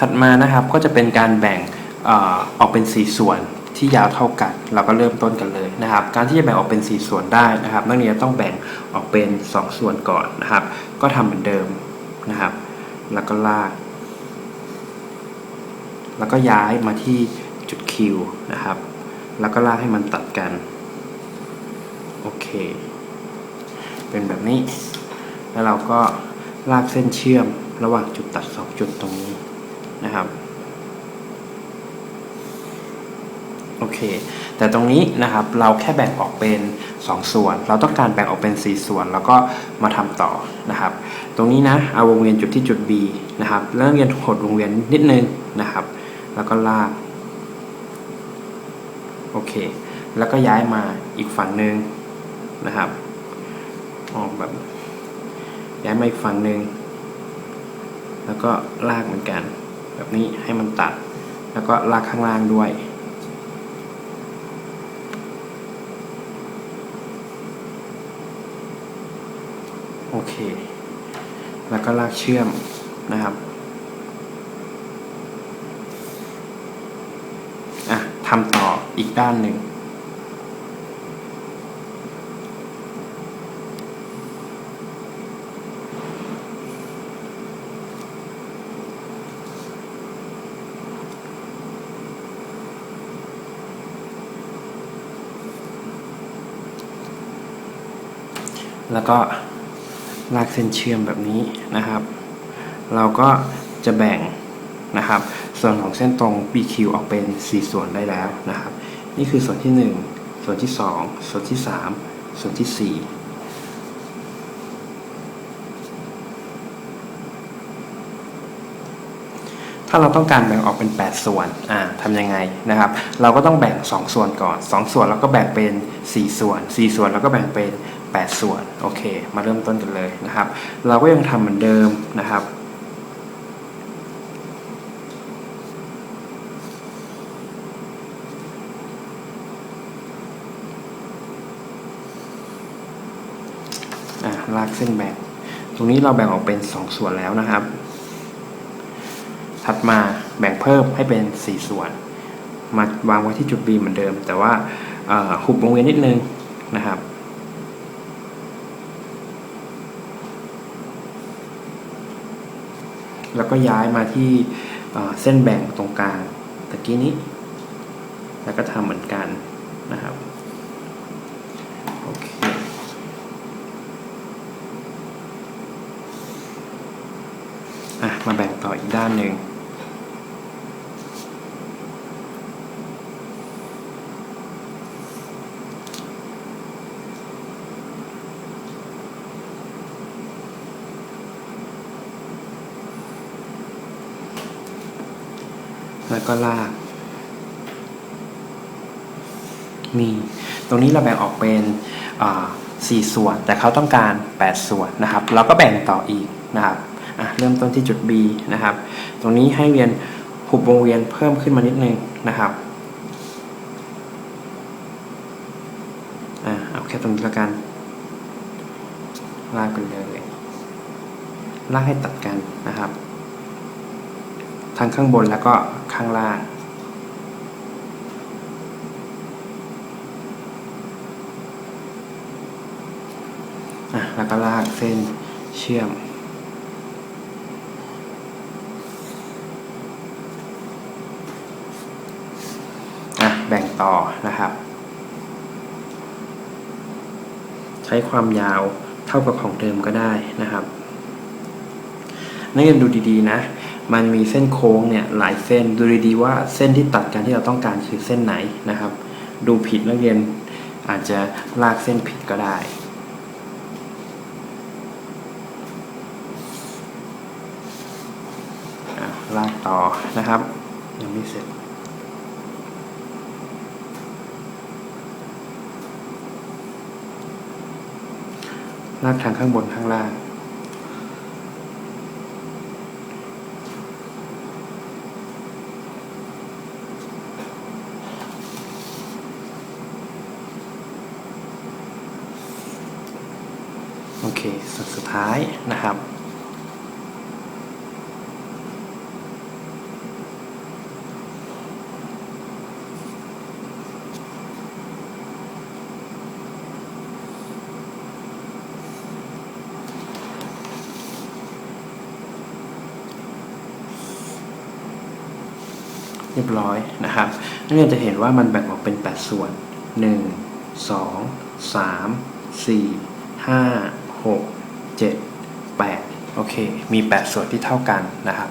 ถัดมานะครับก็จะเป็นการแบ่งออกเป็น 4 ส่วนที่ยาวเท่ากัน เราก็เริ่มต้นกันเลยนะครับ การที่จะแบ่งออกเป็น 4 ส่วนได้นะครับ นักเรียนต้องแบ่งออกเป็น 2 ส่วนก่อนนะครับ ก็ทำเหมือนเดิมนะครับ แล้วก็ลาก แล้วก็ย้ายมาที่จุด Q นะครับ แล้วก็ลากให้มันตัดกัน โอเค เป็นแบบนี้ แล้วเราก็ลากเส้นเชื่อมระหว่างจุดตัดสองจุดตรงนี้ นะครับโอเค แต่ตรงนี้นะครับเราแค่แบ่งออกเป็น 2 ส่วน เราต้องการแบ่งออกเป็น 4 ส่วน แล้วก็มาทำต่อนะครับ ตรงนี้นะเอาวงเวียนจุดที่จุด B นะครับแล้วนักเรียนหดวงเวียนนิดนึงนะครับ แล้วก็ลากโอเค แล้วก็ย้ายมาอีกฝั่งหนึ่งนะครับออกแบบย้ายมาอีกฝั่งหนึ่งแล้วก็ลากเหมือนกัน แบบนี้ให้มันตัด แล้วก็ลากข้างล่างด้วยโอเค แล้วก็ลากเชื่อมนะครับอะทำต่ออีกด้านหนึ่ง แล้วก็ลากเส้นเชื่อมแบบนี้นะครับ เราก็จะแบ่งนะครับ ส่วนของเส้นตรง BQ ออกเป็น 4 ส่วนได้แล้วนะครับ นี่คือส่วนที่ 1 ส่วนที่ 2 ส่วนที่ 3 ส่วนที่ 4ถ้าเราต้องการแบ่งออกเป็น 8 ส่วน อ่าทำยังไงนะครับ เราก็ต้องแบ่ง 2 ส่วนก่อน 2 ส่วนแล้วก็แบ่งเป็น 4 ส่วน 4 ส่วนแล้วก็แบ่งเป็น 8 ส่วนโอเค มาเริ่มต้นกันเลยนะครับ เราก็ยังทำเหมือนเดิมนะครับอ่าลากเส้นแบ่ง ตรงนี้เราแบ่งออกเป็น 2 ส่วนแล้วนะครับ ถัดมาแบ่งเพิ่มให้เป็น 4 ส่วน มาวางไว้ที่จุด B เหมือนเดิม แต่ว่าหุบวงเวียนนิดนึงนะครับ แล้วก็ย้ายมาที่เส้นแบ่งตรงกลางตะกี้นี้ แล้วก็ทำเหมือนกันนะครับโอเคอะมาแบ่งต่ออีกด้านหนึ่ง แล้วก็ลากมีตรงนี้เราแบ่งออกเป็นสี่ส่วน แต่เขาต้องการ 8 ส่วนนะครับ เราก็แบ่งต่ออีกนะครับเริ่มต้นที่จุด B นะครับ ตรงนี้ให้เวียนหุบวงเวียนเพิ่มขึ้นมานิดนึงนะครับอเอาแค่ตรงนี้แล้วกัน ลากไปเลย ลากให้ตัดกันนะครับ ทั้งข้างบนแล้วก็ข้างล่าง แล้วก็ลากเส้นเชื่อมอแบ่งต่อนะครับ ใช้ความยาวเท่ากับของเดิมก็ได้นะครับนักเรียนดูดีๆนะ มันมีเส้นโค้งเนี่ยหลายเส้นดูดีๆว่าเส้นที่ตัดกันที่เราต้องการคือเส้นไหนนะครับ ดูผิดนักเรียนอาจจะลากเส้นผิดก็ได้ลากต่อนะครับ ยังไม่เสร็จลากทางข้างบนข้างล่าง โอเคส,สุดท้ายนะครับ เรียบร้อยนะครับนักเรียนจะเห็นว่ามันแบ่งออกเป็น 8 ส่วน 1 2 3 4 5 6 7 8 โอเค มี 8 ส่วนที่เท่ากันนะครับ